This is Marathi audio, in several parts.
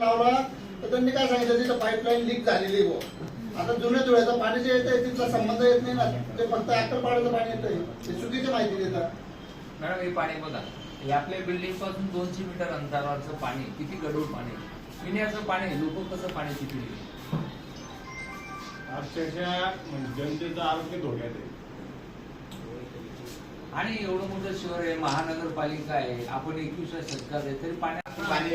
लावला तर त्यांनी काय सांगितलं तिथं पाईपलाईन लीक झालेली बुवा. आता जुन्या धुळ्याचं पाणी जे येतंय तिथला संबंध येत नाही ना. ते फक्त अक्कलपाड्याचं पाणी येतंय. ते चुकीची माहिती देतात. मॅडम हे पाणी बघा. हे आपल्या बिल्डिंगपासून दोनशे मीटर अंतरावरचं पाणी किती गढूळ पाणी? पिण्याचं पाणी लोक कसं पाणी पितील? अक्षरशः म्हणजे जनतेचं आरोग्य धोक्यात आहे. आणि एवढं मोठं शहर आहे महानगरपालिका आहे आपण एकविसव्या शतकात आहे तरी पाण्या पाणी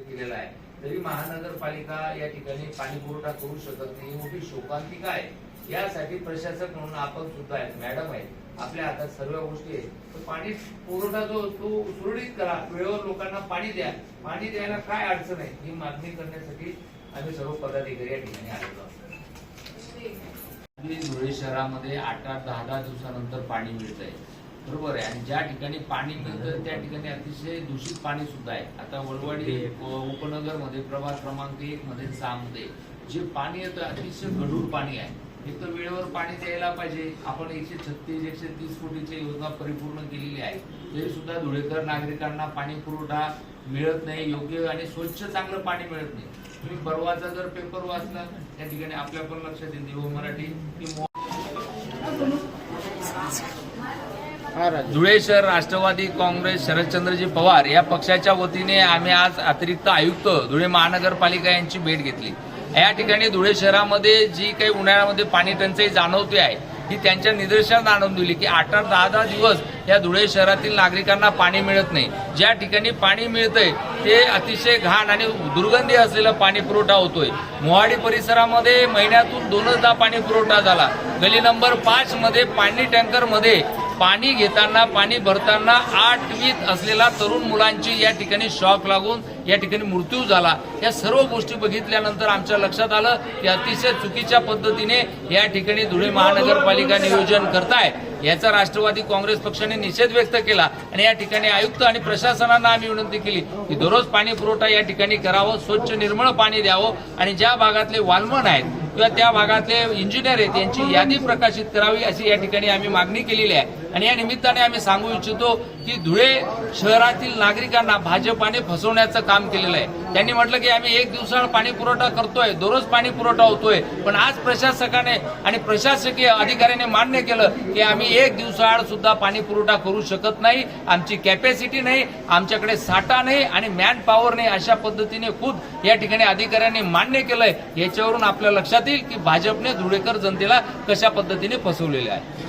केलेला आहे. तरी महानगरपालिका या ठिकाणी पाणी पुरवठा करू शकत नाही. ही मोठी शोकांतिका आहे. यासाठी प्रशासक म्हणून आपण सुद्धा आहेत मॅडम आहेत. आपल्या हातात सर्व गोष्टी आहेत. तर पाणी पुरवठा जो तो सुरळीत करा. वेळेवर लोकांना पाणी द्या. पाणी द्यायला काय अडचण आहे? ही मागणी करण्यासाठी आम्ही सर्व पदाधिकारी या ठिकाणी आलेलो आहोत. धुळे शहरामध्ये आठ आठ दहा दहा दिवसानंतर पाणी मिळत आहे बरोबर आहे. आणि ज्या ठिकाणी पाणी मिळतं त्या ठिकाणी अतिशय दूषित पाणी सुद्धा आहे. आता वळवाडी उपनगरमध्ये प्रभाग क्रमांक एक मध्ये सहा मध्ये जे पाणी येतं अतिशय गढूळ पाणी आहे. एक तर वेळेवर पाणी द्यायला पाहिजे. आपण एकशे छत्तीस एकशे तीस कोटीची योजना परिपूर्ण केलेली आहे. तरी सुद्धा धुळेकर नागरिकांना पाणी पुरवठा मिळत नाही योग्य आणि स्वच्छ चांगलं पाणी मिळत नाही. तुम्ही परवाचा जर पेपर वाचला त्या ठिकाणी आपल्या पण लक्षात येईल. देव मराठी धुळे शहर राष्ट्रवादी काँग्रेस शरदचंद्रजी पवार या पक्षाच्या वतीने आम्ही आज अतिरिक्त आयुक्त धुळे महानगरपालिका यांची भेट घेतली. या ठिकाणी धुळे शहरामध्ये जी काही उन्हाळ्यामध्ये पाणी टंचाई जाणवते आहे ही त्यांच्या निदर्शनात आणून दिली की आठ आठ दहा दहा दिवस या धुळे शहरातील नागरिकांना पाणी मिळत नाही. ज्या ठिकाणी पाणी मिळतंय ते अतिशय घाण आणि दुर्गंधी असलेला पाणी पुरवठा होतोय. मोहाडी परिसरामध्ये महिन्यातून दोनचदा पाणी पुरवठा झाला. गली नंबर पाच मध्ये पाणी टँकरमध्ये पाणी घेताना पाणी भरताना आठवीत असलेला तरुण मुलांची या ठिकाणी शॉक लागून या ठिकाणी मृत्यू झाला. या सर्व गोष्टी बघितल्यानंतर आमच्या लक्षात आलं की अतिशय चुकीच्या पद्धतीने या ठिकाणी धुळे महानगरपालिका नियोजन करताय. याचा राष्ट्रवादी काँग्रेस पक्षाने निषेध व्यक्त केला आणि या ठिकाणी आयुक्त आणि प्रशासनांना आम्ही विनंती केली की दररोज पाणी पुरवठा या ठिकाणी करावं स्वच्छ निर्मळ पाणी द्यावं आणि ज्या भागातले वालमन आहेत किंवा त्या भागातले इंजिनियर आहेत यांची यादी प्रकाशित करावी अशी या ठिकाणी आम्ही मागणी केलेली आहे. आणि या निमित्ताने आम्ही सांगू इच्छितो की धुळे शहरातील नागरिकांना भाजपाने फसवण्याचं काम केलेलं आहे. त्यांनी म्हटलं की आम्ही एक दिवसाआड पाणी पुरवठा करतोय दररोज पाणी पुरवठा होतोय. पण आज प्रशासकाने आणि प्रशासकीय अधिकाऱ्याने मान्य केलं की आम्ही एक दिवसाआड सुद्धा पाणी पुरवठा करू शकत नाही आमची कॅपॅसिटी नाही आमच्याकडे साठा नाही आणि मॅन पॉवर नाही अशा पद्धतीने खुद या ठिकाणी अधिकाऱ्यांनी मान्य केलंय. याच्यावरून आपल्या लक्षात येईल की भाजपने धुळेकर जनतेला कशा पद्धतीने फसवलेले आहे.